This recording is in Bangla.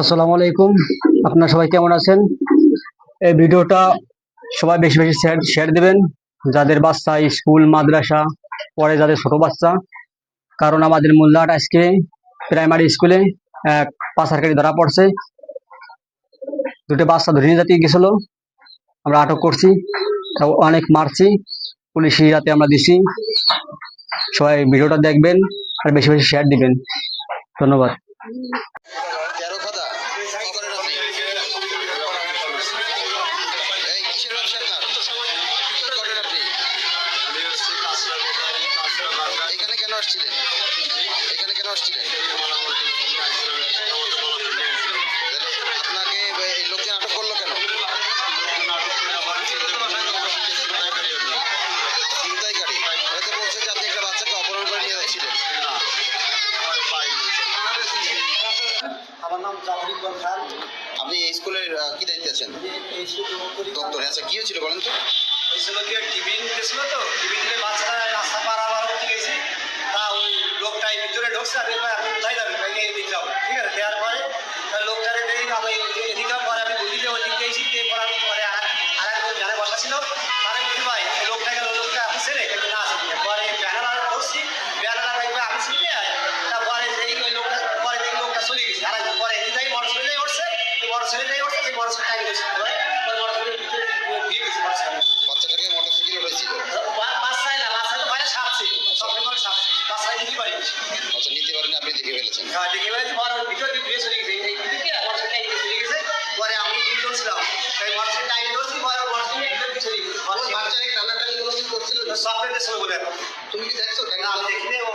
আসসালামু আলাইকুম। আপনারা সবাই কেমন আছেন? এই ভিডিওটা সবাই বেশি বেশি শেয়ার শেয়ার দিবেন। যাদের বাচ্চা স্কুল, মাদ্রাসা, পরে যাদের ছোট বাচ্চা, কারণ আমাদের মোল্লাহাট আজকে প্রাইমারি স্কুলে এক পাচারকারী ধরা পড়ছে। দুটো বাচ্চা ধরে নিয়ে যেতে গেছিল। আমরা আটক করছি অনেক মারছি, পুলিশি রাতে আমরা দিছি। সবাই ভিডিওটা দেখবেন আর বেশি বেশি শেয়ার দিবেন। ধন্যবাদ। তেরো আপনার? কি করেন আপনি? এখানে কেন আসছিলেন? এখানে কেন আসছিলেন? আমার নাম জাফর ইকবাল খান আপনি এই স্কুলের কি দায়িত্বে আছেন? দপ্তরে। আচ্ছা কি হয়েছিল বলেন তো? ওই ছিল কি টিফিন গেছিল তো? টিফিন রাস্তা পার আবার উঠে গেছি। তা ওই লোকটাই ভিতরে ঢুকছে আমি নিতে পারেন আপনি দেখে ফেলেছেন হ্যাঁ দেখি পারি পরে ওর ভিতরে দিয়ে ঘুরে চলে গেছে এই দিকে কি আমার সাথে টাইম চলে গেছে পরে আমি দুজন ছিলাম তাই আমার সাথে টাইম ধরছি পরে ওর সাথে ভিতরে দিয়ে চলে গেছে ওই বাচ্চাকে টানাটানি কোনো কিছু করছিল না? সফটওয়্যার সময় বলে এখন তুমি কি দেখছো না আমি দেখিনি ও